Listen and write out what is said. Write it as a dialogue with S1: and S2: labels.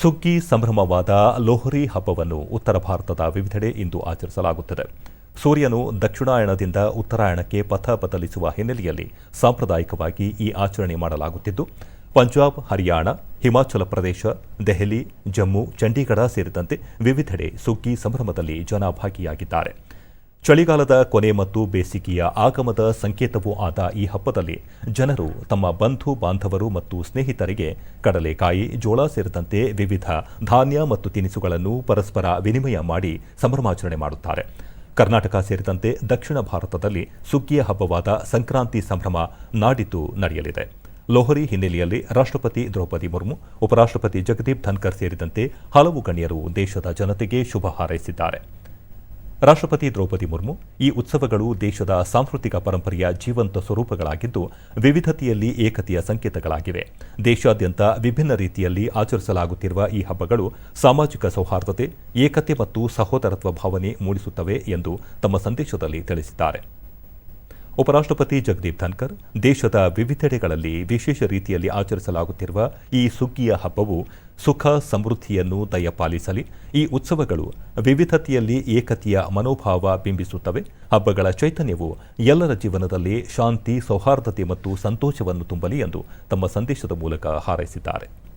S1: ಸುಗ್ಗಿ ಸಂಭ್ರಮವಾದ ಲೋಹರಿ ಹಬ್ಬವನ್ನು ಉತ್ತರ ಭಾರತದ ವಿವಿಧೆಡೆ ಇಂದು ಆಚರಿಸಲಾಗುತ್ತದೆ. ಸೂರ್ಯನು ದಕ್ಷಿಣಾಯಣದಿಂದ ಉತ್ತರಾಯಣಕ್ಕೆ ಪಥ ಬದಲಿಸುವ ಹಿನ್ನೆಲೆಯಲ್ಲಿ ಸಾಂಪ್ರದಾಯಿಕವಾಗಿ ಈ ಆಚರಣೆ ಮಾಡಲಾಗುತ್ತಿದ್ದು, ಪಂಜಾಬ್, ಹರಿಯಾಣ, ಹಿಮಾಚಲ ಪ್ರದೇಶ, ದೆಹಲಿ, ಜಮ್ಮು, ಚಂಡೀಗಢ ಸೇರಿದಂತೆ ವಿವಿಧೆಡೆ ಸುಗ್ಗಿ ಸಂಭ್ರಮದಲ್ಲಿ ಜನ ಭಾಗಿಯಾಗಿದ್ದಾರೆ ಚಳಿಗಾಲದ ಕೊನೆ ಮತ್ತು ಬೇಸಿಗೆಯ ಆಗಮದ ಸಂಕೇತವೂ ಆದ ಈ ಹಬ್ಬದಲ್ಲಿ ಜನರು ತಮ್ಮ ಬಂಧು ಬಾಂಧವರು ಮತ್ತು ಸ್ನೇಹಿತರಿಗೆ ಕಡಲೆಕಾಯಿ, ಜೋಳ ಸೇರಿದಂತೆ ವಿವಿಧ ಧಾನ್ಯ ಮತ್ತು ತಿನಿಸುಗಳನ್ನು ಪರಸ್ಪರ ವಿನಿಮಯ ಮಾಡಿ ಸಂಭ್ರಮಾಚರಣೆ ಮಾಡುತ್ತಾರೆ. ಕರ್ನಾಟಕ ಸೇರಿದಂತೆ ದಕ್ಷಿಣ ಭಾರತದಲ್ಲಿ ಸುಗ್ಗಿಯ ಹಬ್ಬವಾದ ಸಂಕ್ರಾಂತಿ ಸಂಭ್ರಮ ನಾಡಿದ್ದು ನಡೆಯಲಿದೆ. ಲೋಹರಿ ಹಿನ್ನೆಲೆಯಲ್ಲಿ ರಾಷ್ಟ್ರಪತಿ ದ್ರೌಪದಿ ಮುರ್ಮು, ಉಪರಾಷ್ಟ್ರಪತಿ ಜಗದೀಪ್ ಧನ್ಕರ್ ಸೇರಿದಂತೆ ಹಲವು ಗಣ್ಯರು ದೇಶದ ಜನತೆಗೆ ಶುಭ ಹಾರೈಸಿದ್ದಾರೆ. ರಾಷ್ಟ್ರಪತಿ ದ್ರೌಪದಿ ಮುರ್ಮು ಈ ಉತ್ಸವಗಳು ದೇಶದ ಸಾಂಸ್ಕೃತಿಕ ಪರಂಪರೆಯ ಜೀವಂತ ಸ್ವರೂಪಗಳಾಗಿದ್ದು ವಿವಿಧತೆಯಲ್ಲಿ ಏಕತೆಯ ಸಂಕೇತಗಳಾಗಿವೆ. ದೇಶಾದ್ಯಂತ ವಿಭಿನ್ನ ರೀತಿಯಲ್ಲಿ ಆಚರಿಸಲಾಗುತ್ತಿರುವ ಈ ಹಬ್ಬಗಳು ಸಾಮಾಜಿಕ ಸೌಹಾರ್ದತೆ, ಏಕತೆ ಮತ್ತು ಸಹೋದರತ್ವ ಭಾವನೆ ಮೂಡಿಸುತ್ತವೆ ಎಂದು ತಮ್ಮ ಸಂದೇಶದಲ್ಲಿ ತಿಳಿಸಿದ್ದಾರೆ. ಉಪರಾಷ್ಟ್ರಪತಿ ಜಗದೀಪ್ ಧನ್ಕರ್, ದೇಶದ ವಿವಿಧೆಡೆಗಳಲ್ಲಿ ವಿಶೇಷ ರೀತಿಯಲ್ಲಿ ಆಚರಿಸಲಾಗುತ್ತಿರುವ ಈ ಸುಗ್ಗಿಯ ಹಬ್ಬವು ಸುಖ, ಸಮೃದ್ಧಿಯನ್ನು ದಯಪಾಲಿಸಲಿ. ಈ ಉತ್ಸವಗಳು ವಿವಿಧತೆಯಲ್ಲಿ ಏಕತೆಯ ಮನೋಭಾವ ಬಿಂಬಿಸುತ್ತವೆ. ಹಬ್ಬಗಳ ಚೈತನ್ಯವು ಎಲ್ಲರ ಜೀವನದಲ್ಲಿ ಶಾಂತಿ, ಸೌಹಾರ್ದತೆ ಮತ್ತು ಸಂತೋಷವನ್ನು ತುಂಬಲಿ ಎಂದು ತಮ್ಮ ಸಂದೇಶದ ಮೂಲಕ ಹಾರೈಸಿದ್ದಾರೆ.